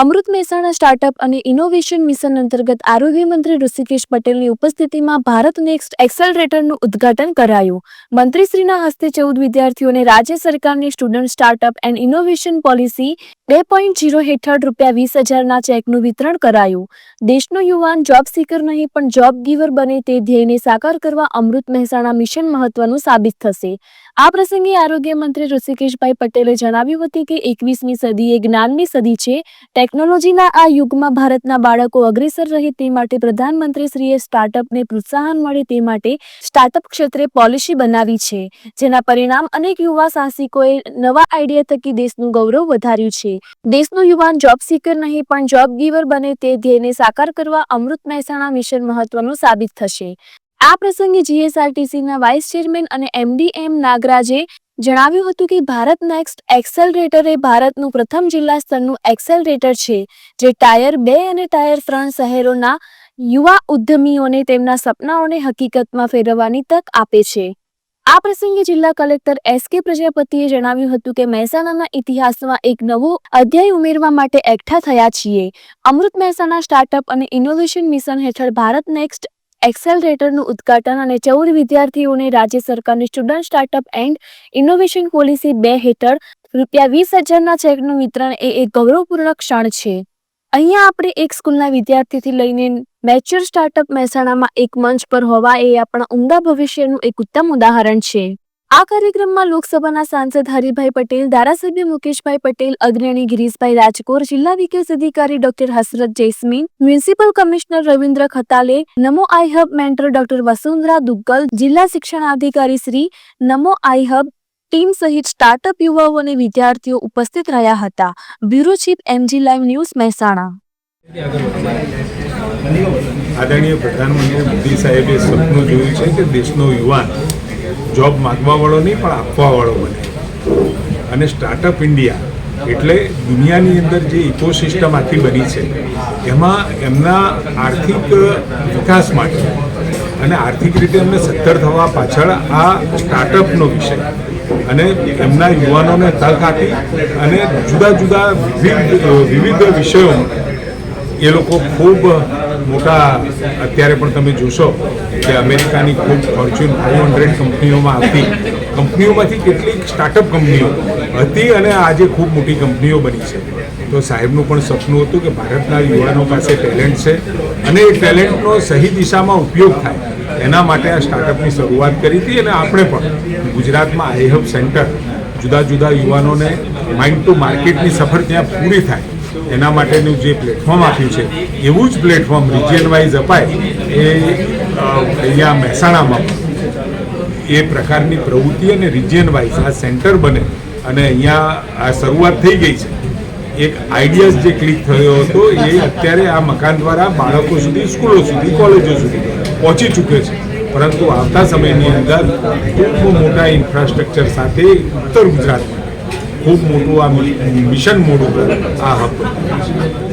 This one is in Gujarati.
અમૃત મહેસાણા સ્ટાર્ટઅપ અને ઇનોવેશન મિશન અંતર્ગત આરોગ્ય મંત્રી ઋષિકેશ પટેલની ઉપસ્થિતિમાં ભારત નેક્સ્ટ એક્સેલરેટરનું ઉદ્ઘાટન કરાયું. મંત્રીશ્રીના હસ્તે ચૌદ વિદ્યાર્થીઓને રાજ્ય સરકારની student startup and innovation policy બે પોઈન્ટ જીરો હેઠળ રૂપિયા વીસ હજારના ચેકનું વિતરણ કરાયું. દેશનો યુવાન જોબ સીકર નહીં, પણ જોબ ગીવર બને તે ધ્યેયને સાકાર કરવા અમૃત મહેસાણા મિશન મહત્વનું સાબિત થશે. આ પ્રસંગે આરોગ્ય મંત્રી ઋષિકેશભાઈ પટેલે જણાવ્યું હતું કે એકવીસમી સદી એ જ્ઞાનની સદી છે. ટેકનોલોજીના આ યુગમાં ભારતના બાળકો અગ્રેસર રહે તે માટે પ્રધાનમંત્રીશ્રીએ સ્ટાર્ટઅપને પ્રોત્સાહન મળે તે માટે સ્ટાર્ટઅપ ક્ષેત્રે પોલિસી બનાવી છે, જેના પરિણામ અનેક યુવા સાહસિકોએ નવા આઈડિયા થકી દેશનું ગૌરવ વધાર્યું છે. દેશનું યુવાન જોબ સીકર નહીં, પણ જોબ ગીવર બને તે ધ્યેયને સાકાર કરવા અમૃત મહેસાણા મિશન મહત્વનું સાબિત થશે. આ પ્રસંગે જીએસઆરટીસીના વાઇસ ચેરમેન અને એમડી એમ નાગરાજે જણાવ્યું હતું કે ભારત નેક્સ્ટ એક્સેલરેટર એ ભારતનું પ્રથમ જિલ્લા સ્તરનું એક્સેલરેટર છે, જે ટાયર બે અને ટાયર ત્રણ શહેરોના યુવા ઉદ્યમીઓને તેમના સપનાઓને હકીકતમાં ફેરવવાની તક આપે છે. આ પ્રસંગે જિલ્લા કલેક્ટર એસ કે પ્રજાપતિએ જણાવ્યું હતું કે મહેસાણાના ઇતિહાસમાં એક નવો અધ્યાય ઉમેરવા માટે એકઠા થયા છીએ. અમૃત મહેસાણા સ્ટાર્ટઅપ અને ઇનોવેશન મિશન હેઠળ ભારત નેક્સ્ટ એક્સેલરેટરનું ઉદ્ઘાટન અને ચૌદ વિદ્યાર્થીઓને રાજ્ય સરકારની student startup and innovation policy બે હેઠળ રૂપિયા વીસ હજારના ચેકનું વિતરણ એ એક ગૌરવપૂર્ણ ક્ષણ છે. અહીંયા આપણે એક સ્કૂલના વિદ્યાર્થીથી લઈને મેચ્યોર સ્ટાર્ટઅપ મહેસાણામાં એક મંચ પર હોવા એ આપણા ઉમદા ભવિષ્યનું એક ઉત્તમ ઉદાહરણ છે. આ કાર્યક્રમમાં લોકસભાના સાંસદ હરિભાઈ પટેલ, ધારાસભ્ય મુકેશભાઈ પટેલ, અગ્રણી ગિરીશભાઈ રાજકોર, જિલ્લા વિકાસ અધિકારી doctor Hasrat Jasmine municipal commissioner Ravindra Khatale, Namo I hub mentor doctor Vasundhara Duggal, જિલ્લા શિક્ષણાધિકારી Shri Namo I hub team સહિત સ્ટાર્ટઅપ યુવાઓ અને વિદ્યાર્થીઓ ઉપસ્થિત રહ્યા હતા. Bureau chief MG live news Mehsana. આદરણીય પ્રધાનમંત્રી મોદી સાહેબે સપનું જોયું છે કે દેશનો યુવાન જોબ માગવાવાળો નહીં, પણ આપવાવાળો બને. અને સ્ટાર્ટઅપ ઇન્ડિયા એટલે દુનિયાની અંદર જે ઇકોસિસ્ટમ આખી બની છે, એમાં એમના આર્થિક વિકાસ માટે અને આર્થિક રીતે એમને સત્તર થવા પાછળ આ સ્ટાર્ટઅપનો વિષય અને એમના યુવાનોને તક આપી અને જુદા જુદા વિવિધ વિષયોમાં એ લોકો ખૂબ મોટા, અત્યારે પણ તમે જોશો કે અમેરિકાની ખૂબ ફોર્ચ્યુન ફાઇવ હંડ્રેડ કંપનીઓમાં આવતી, કંપનીઓમાંથી કેટલીક સ્ટાર્ટઅપ કંપનીઓ હતી અને આજે ખૂબ મોટી કંપનીઓ બની છે. તો સાહેબનું પણ સપનું હતું કે ભારતના યુવાનો પાસે ટેલેન્ટ છે અને એ ટેલેન્ટનો સહી દિશામાં ઉપયોગ થાય. એના માટે આ સ્ટાર્ટઅપની શરૂઆત કરી હતી અને આપણે પણ ગુજરાતમાં આઈ હબ સેન્ટર જુદા જુદા યુવાનોને માઇન્ડ ટુ માર્કેટની સફર ત્યાં પૂરી થાય. એના માટેનું જે પ્લેટફોર્મ આપ્યું છે, એવું જ પ્લેટફોર્મ રિજિયન વાઇઝ અપાય એ અહીંયા મહેસાણામાં એ પ્રકારની પ્રવૃત્તિ અને રિજિયન વાઇઝ આ સેન્ટર બને અને અહીંયા આ શરૂઆત થઈ ગઈ છે. એક આઈડિયાઝ જે ક્લિક થયો હતો એ અત્યારે આ મકાન દ્વારા બાળકો સુધી, સ્કૂલો સુધી, કોલેજો સુધી. પહોંચી ચૂક્યો છે. પરંતુ આવતા સમયની અંદર ખૂબ મોટા ઇન્ફ્રાસ્ટ્રક્ચર સાથે ઉત્તર ગુજરાતમાં ખૂબ મોટું આ મિશન મોડું આ હબ